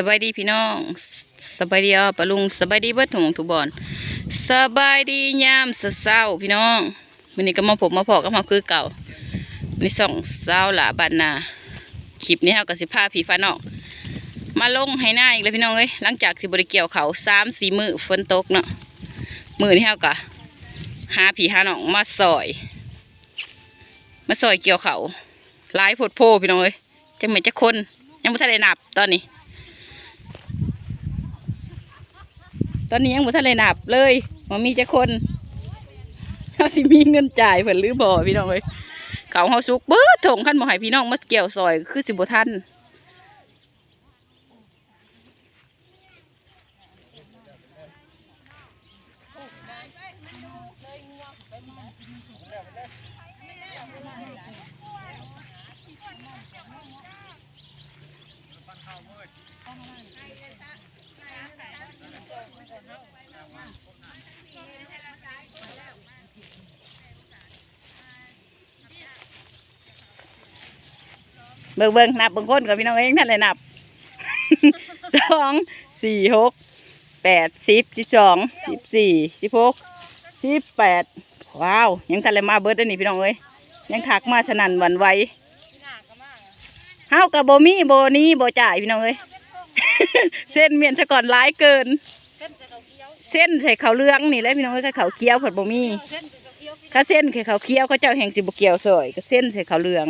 สบายดีพี่น้องสบายดีอะปลุงสบายดีเบิดถุงทุบอนสบายดียามเช้าพี่น้องวันนี้ก็มาผมมาพอกับมาคือเก่านี่สองเช้าหละบันนาคลิปนี้เฮากับสิพาพี่ฟ้าน้องมาลงให้หน้าอีกแล้วพี่น้องเอ้ยหลังจากสิบริเกี่ยวเขาสามสี่มือฝนตกเนาะมือนี่เฮากะหาพี่หาน้องมาซอย มาซอยเกี่ยวเขาหลายโพดโพพี่น้องเอ้ยจังเหม็นจะคนยังไม่ทันได้นับตอนนี้ ตอนนี้ยังหม่ทันเลยหนับเลยมามีจะคนเขาสิมีเงินจ่ายเพิ่นหรือบ่พี่น้องเลยเขาเขาสุกเบิดถงขั้นบ่ให้พี่น้องมาเกี่ยวซอย คือสิบ่ทัน เบิ่งเบิ่งนับเบิ่งคนกับพี่น้องเองท่านเลยนับสองสี่หกแปดสิบสิบสองสิบสี่สิบหกสิบแปดว้าว ยังทันเลยมาเบิดได้อนี่พี่น้องเอ้ยยังถักมาสนั่นหวันไหวเฮากับโบมี่โบนี้โบจ่ายพี่น้องเอ้ยเส้นเมียนซะก่อนร้ายเกิน เส้นใส่เขาเลืองนี่แหละพี่น้องเอ้ยเขาเคี้ยวผัดโบมี่ถ้าเส้นใส่เขาเคี้ยวเขาเจ้าแห่งสิบเกี่ยวสวยก็เส้นใส่เขาเลือง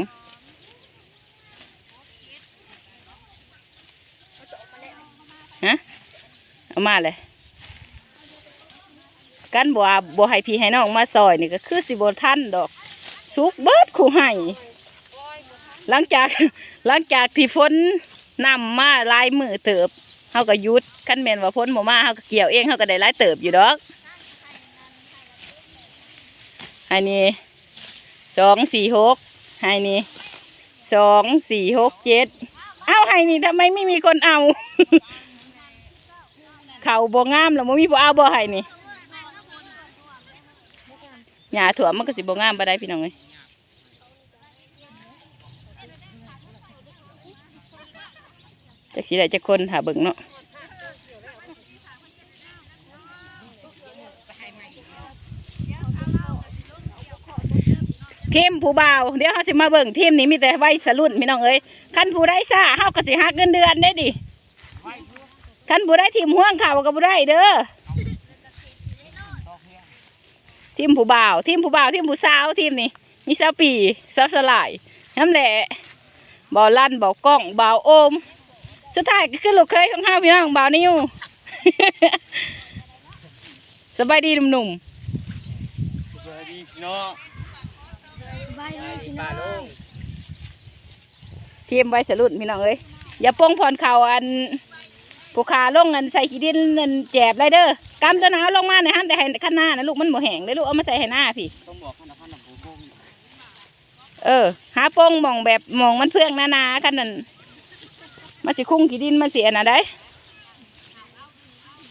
ฮะเอามาเลยกันบัวบัวให้พี่ให้น้องมาซอยนี่ก็คือสิบท่านดอกสุกเบิดขู่ให้หลังจากหลังจากที่ฝนนำมาลายมือเติบเขาก็ยุดขั้นแมนว่าฝนบ่มาเขาก็เกี่ยวเองเขาก็ได้ลายเติบอยู่ดอก อันนี้สองสี่หกให้นี่สองสี่หกเจ็ดเอาให้นี่ทำไมไม่มีคนเอา เขาบ่งามแล้วบ่มีบ่เอาบ่ให้นี่หญ้าถั่วมันก็สิบ่งามบ่ได้พี่น้องเอ้ยจักสิได้จักคนหาเบิ่งเนาะทีมผู้บ่าวเดี๋ยวเฮาสิมาเบิ่งทีมนี้มีแต่ไวัยสรุ่นพี่น้องเอ้ยคันผู้ได้ซ่าเฮาก็สิหักเงินเดือนได้ดิ คันบุได้ทีมห่วงข่าวก็บุได้เด้อทีมผู้บ่าวทีมผู้บ่าวทีมผู้สาวทีมนี้มีสาวปีสาวสลายน้ำแหละบ่าวลั่นบ่าวกล้องบ่าวโอม สุดท้ายก็คือลูกเคยของห้าพี่น้องบ่าวนิวสบายดีหนุ่มสวัสดีพี่น้องสวัสดีป้าลุงๆทีมไว้สรุ่นพี่น้องเอ้ยอย่าโป้งพรเข่าอัน ผู้ขาลงเงินใส่ขี้ดินเงินแจบไรเด้อกำตัวหนาวลงมาในห้ามแต่ให้ขั้นหน้านะลูกมันบ่แห้งเลยลูกเอามาใส่ให้หน้าพี่ ต้องบอกขนาดขนาดผมบุ้งเออ หาโป้งหมองแบบหมองมันเพื่องนานากันนั่นมันสิคุ้งกี่ดินมันเสียนะได้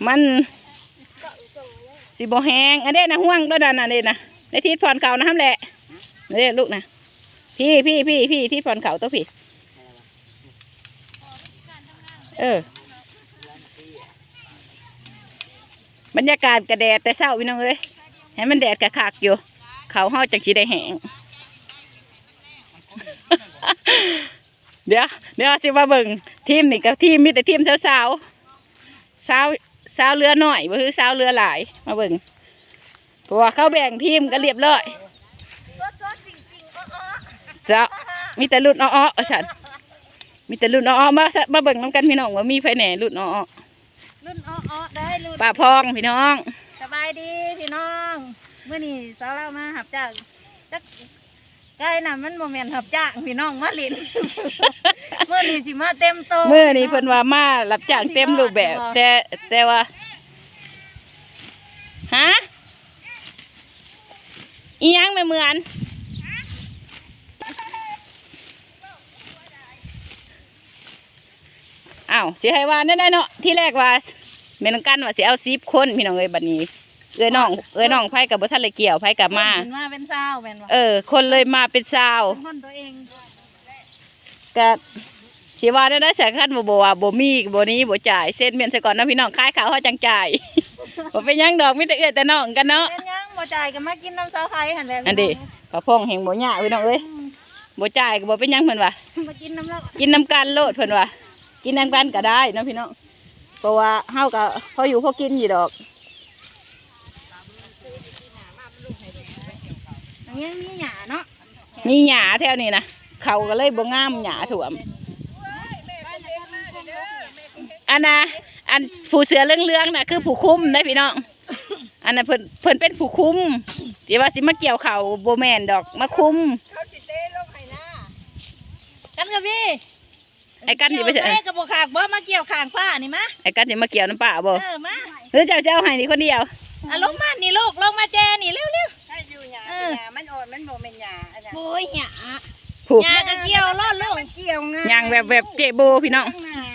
มันสิบ่แหงอันเด้นะห่วงตัวนั้นน่ะเด้นะในที่ผ่อนเขานะฮั่นแหละนี่เด้ลูกนะพี่พี่พี่พี่ที่ผ่อนเขาตัวพี่ เออ บรรยากาศกระแดดแต่เศร้าพี่น้องเอ้ยให้มันแดดกระคักอยู่ เขาเฮาจังสิได้แห้งเดี๋ยวเดี๋ยวสิมาเบิ่งทีมนี่กับทีมมีแต่ทีมสาวสาวสาวสาวเรือหน่อยบ่คือสาวเรือหลายมาเบิ่งเพราะว่าเขาแบ่งทีมกันเรียบร้อยสาวมีแต่รุ่นอ้อๆฉันมีแต่รุ่นอ้อๆมาซะมาเบิ่งน้ำกันพี่น้องว่ามีไผแหน่รุ่นอ้อ รุ่นอ้อๆได้รุ่นๆป้าพองพี่น้อง สบายดีพี่น้องเมื่อนี้สาวเรามาหับจ้างจักใกล้น่ะมันโมเมนต์หับจ้างพี่น้องมาลิน เมื่อนี้สิมาเต็มโตะเมื่อนี้เพิ่นว่ามารับจ้างเต็มรูปแบบ แต่แต่ว่าฮะอีหยังไม่เหมือน อ้าวสิให้ว่าได้ได้เนาะที่แรกว่าแม่นองกันว่าสิเอาสิบคนพี่น้องเอ้ยบัดนี้เอ้ยน้องเอ้ยน้องไผกับบ่ทันเลยเกี่ยวไผกับมาเพิ่นมาเป็นสาวแม่นบ่เออ คนเลยมาเป็นสาวเป็นคนตัวเองก็สิว่าได้ได้สักคันบ่บ่ว่าบ่มีบ่นี้บ่จ่ายเส้นเมียนซะก่อนนะพี่น้องคายขาวเฮาจังจ่ายบ่เป็นหยังดอกมีแต่เอื้อแต่น้องกันเนาะเป็นยังบ่จ่ายก็มากินน้ำเสาไข่หั่นแหละอันนี้กระพงแห่งบ่ยากพี่น้องเอ้ยบ่จ่ายก็บ่เป็นหยังเพิ่นว่ามากินน้ำแล้วกินน้ำกันโลดเพิ่นว่า กินน้ำกันก็ได้เนาะพี่น้องเพราะว่าเฮาก็พออยู่พอกินอยู่ดอกอันนี้มีหยาเนาะมีหญ้าแถวนี้นะเขาก็เลยบ่งามหญ้าท่วม อันน่ะอันผู้เสือเรื่องๆน่ะคือผู้คุมได้พี่น้องอันนั้นเพิ่นเพิ่นเป็นผู้คุมที่ว่าสิมาเกี่ยวเขาวบ่แม่นดอกมาคุมกันกับพี่ ไอ้กันสิไปเถเกี่ยวอะ เอ้ยกับบ่ขากบ่มาเกี่ยวขางฟ้านี่มาไอ้กันสิมาเกี่ยวน้ำป่าบ่เออมาหรือเจ้าเจ้าให้นี่คนเดียว อะลงมานี่ลูกลงมาแจนี่เร็วถ้าอยู่หยาเออ หยามันอ่อนมันโมเป็นหยาอันๆนั้นโอ้ยหยาผู้หยาก็เกี่ยวรอดลูกมันเกี่ยวไงย่างแบบแบบเจโบพี่น้อง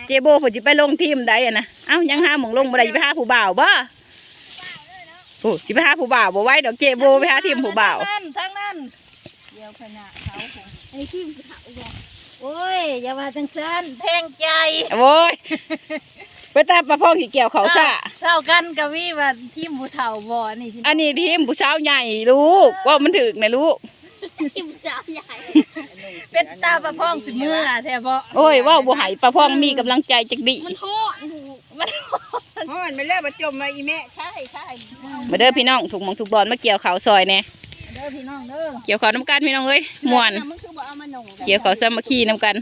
เจโบเพิ่นสิไปลงทีมใดอะนะ เอ้ายังหาหมองลงบ่ได้สิไปหาผู้บ่าวบ่โอ้สิไปหาผู้บ่าวบ่ไหว้ดอกเจโบไปหาทีมผู้บ่าว ทางนั้นทางนั้นเกี่ยวขนาดเขาของไอ้ที่เขาบอก โอ้ย อย่าว่าจังซั่นแทงใจโอ้ยไปตามประพองที่เกี่ยวเขาซะเท่ากันกับวิว่าทีมผู้เฒ่าบ่นี่ที่อันนี้ทีมผู้สาวใหญ่ลูกว่ามันถึกนะลูกทีมสาวใหญ่เป็นตาประพองสิมืออะแท้บ่โอ้ยเว่าบ่ให้ประพองมีกำลังใจจักดีมันโทษมันโทษเพราะมันไม่เลิกมาจมมาอีแม่ใช่ใช่มาเด้อพี่น้องถูกหมองถูกบอลมาเกี่ยวเขาซอยแน่เด้อพี่น้องเด้อเกี่ยวเขาน้ำกันพี่น้องเอ้ยม่วนมันคือบ่ เอามาหนุ่งเกี่ยวเขาสามัคคีน้ำกัน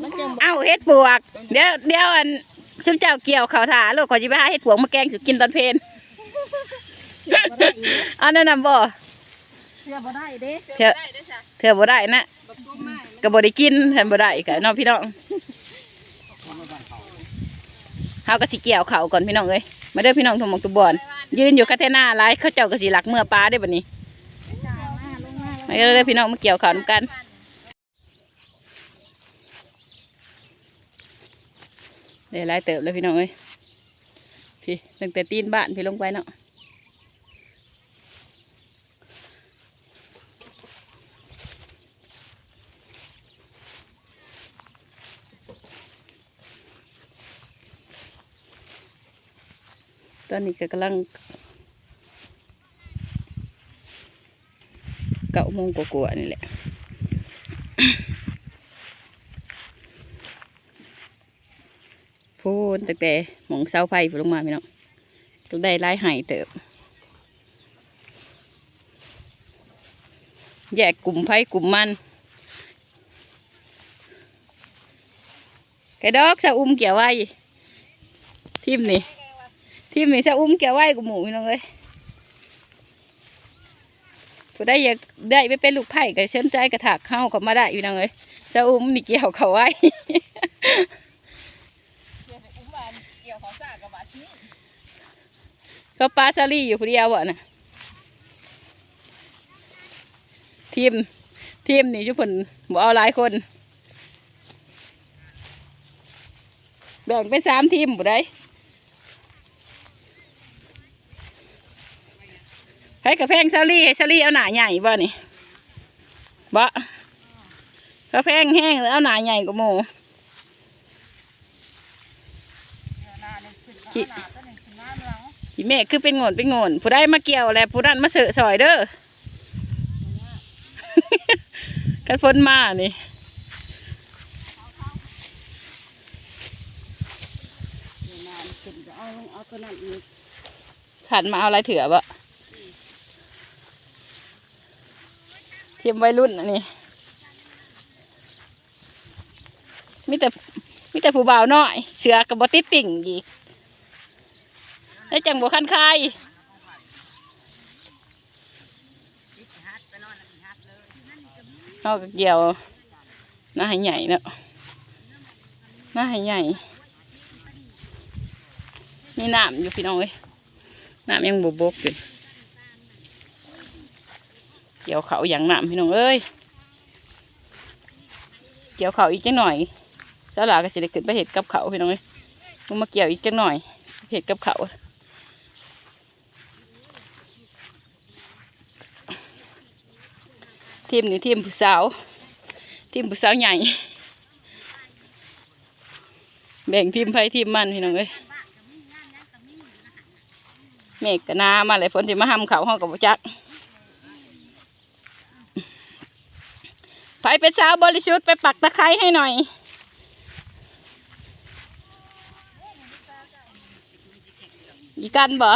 มันจังเอ้าเฮ็ดปวก เดี๋ยวเดี๋ยวอันซุมเจ้าเกี่ยวเขาถาลูกขอจิไปหาเฮ็ดปวกมาแกงสุกินตอนเพลนเอาแนะนำบ่เชื่อบ่ได้เด้เถอะเถอะบ่ได้นะก็บ่ได้กินเห็นบ่ได้ก็เน้องพี่น้องเฮาก็สิเกี่ยวเขาก่อนพี่น้องเอ้ยมาเด้อพี่น้องทุกหมองทุกบอนยืนอยู่คาเทน่าหลายเขาเจ้าก็สิหลักเมื่อปลาได้อบัดนี้ มาเด้อพี่น้องมาเกี่ยวเขานำกันเดี๋ยวหลายเติบแล้วพี่น้องเอ้ยพี่ตั้งแต่ตีนบ้านพี่ลงไปเนาะตอนนี้ก็กำลัง เก้าโมงกว่าๆนี่แหละพูนตั้งแต่หมองเสาไฟลงมาพี่น้องต้องได้ไล่ไห้เติบ แยกกลุ่มไผ่กลุ่มมันไก่ดอกสะอุ้มเกี่ยวไว้ทิมนี่ทีมนี้จะอุ้มแกไว้กับหมูพี่น้องเลย ผู้ได้อยากได้ไปเป็นลูกไผ่ก็เชิญใจกระถากเข้ากับมาได้พี่น้องเลยจะอุ้มนี่เกี่ยวเขาไว้เกี่ยวของสากกับบาดนี้ก็ปลาซาลี่อยู่ผู้เดียววะนะทีมทีมนี่ชุผลบ่เอาหลายคน แบ่งเป็นสามทีมผู้ได้ให้ กระแพงซาลี่ให้ซาลี่เอาหนาใหญ่บ่นี่บ่กระแพงแห้งแล้วเอาหนาใหญ่กว่าหมูขี้ขี้แม่คือเป็นโงนเป็นโงนผู้ได้มาเกี่ยวแล้วผู้นั้นมาเสอะสอยเด้อกันฝนมานี่เอาเอาตัวนั้นอีกขันมาเอาอะไรเถื่อบ่เทีย มวัยรุ่นอันนี้มีแต่มีแต่ผู้บ่าวน้อย เสือกับบติติ่งอีกแล้วจังบวคันคายเอากเกี่ยวหน้าให้ใหญ่เนาะหน้าให้ใหญ่มีน้ำอยู่พี่น้องเอ้ยน้ำยังบวบกอยู่ เกี่ยวเขาอย่างหน้ำพี่น้องเอ้ย เกี่ยวเขาอีกจังหน่อยเจ้าหลาก็สิได้ขึ้นไปเห็ดกับเขาพี่น้องเอ้ยมึงมาเกี่ยวอีกจังหน่อย เห็ดกับเขาทีมนี่ทีมผู้สาวทีมผู้สาวใหญ่ แบ่งทีมไฟทีมมันพี่น้องเอ้ยเมฆกะนามาเลยฝนสิมาห้ำเขาห้องกับจัก ไฟเป็นสาวบริสุทธิ์ไปปักตะไคร้ให้หน่อย อีกันบ่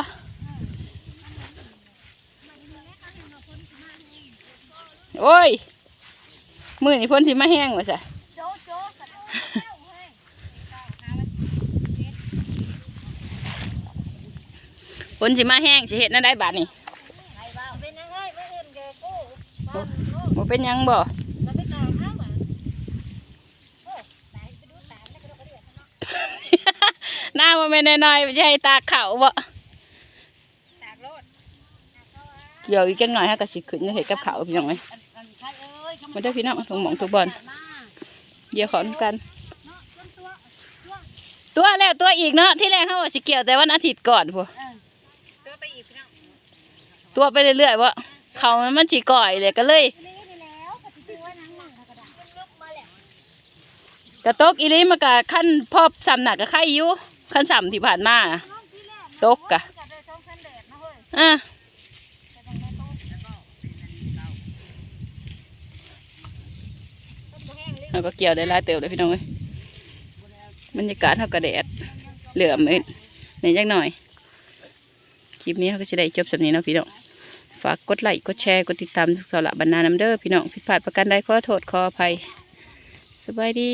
โอ้ย มือนี่พ้นสิมาแห้งว่ะจ้ะโจ๊ะโจ๊ะกระโดดแล้วเฮ้ยพ้นสิมาแห้งสิเห็ดนั่นได้บาทนี่ไอ้บ่าวเป็นยังไงไม่เห็นแกกู้บ้านลูกบ่เป็นหยังบ่ แล้วไปตามเขาอะโอ้ตายไปดูตามแล้วก็ดูกระเดือกเนาะ หน้าบ่แม่นน้อยๆจะให้ตากเขาบ่ตากรถเกี่ยวอีกจังหน่อยฮะก็สิขึ้นจะเห็ดกับเขาวพี่น้องเอ้ยอันอันใครเอ้ยมาเด้อพี่น้องทุกหม่องทุกบอลมาเดี๋ยวขอนกันเนาะต้นตัวตัวแล้วตัวอีกเนาะที่แรกเขาว่าสิเกี่ยวแต่วันอาทิตย์ก่อนพวกตัวไปอีกพี่น้องตัวไปเรื่อยๆว่าเขามันมันสิก่อยเลยก็เลยนี่ไปแล้วปฏิทินว่านังหนังกระดาษมันลุกมาแล้วกระตกอีหลีมากะขั้นพอบสำหนักกะไข่อยู่ ขั้นสำที่ผ่านมาตกกะจะได้ช่องเส้นเด็ดนะเฮ้ยอะจะได้ไม่ตกต้นบ่แห้งเราก็เกี่ยวได้ลายเติบเลยพี่น้องเอ้ยบรรยากาศเขากระแดดเหลือมเอ้ยในจักหน่อย คลิปนี้เขาก็จะได้จบสำนี้เนาะพี่น้อง ฝากกดไลค์ กดแชร์ กดติดตามทุกสาระบรรณาน้ำเด้อพี่น้อง ผิดพลาดประการใดขอโทษขออภัย สบายดี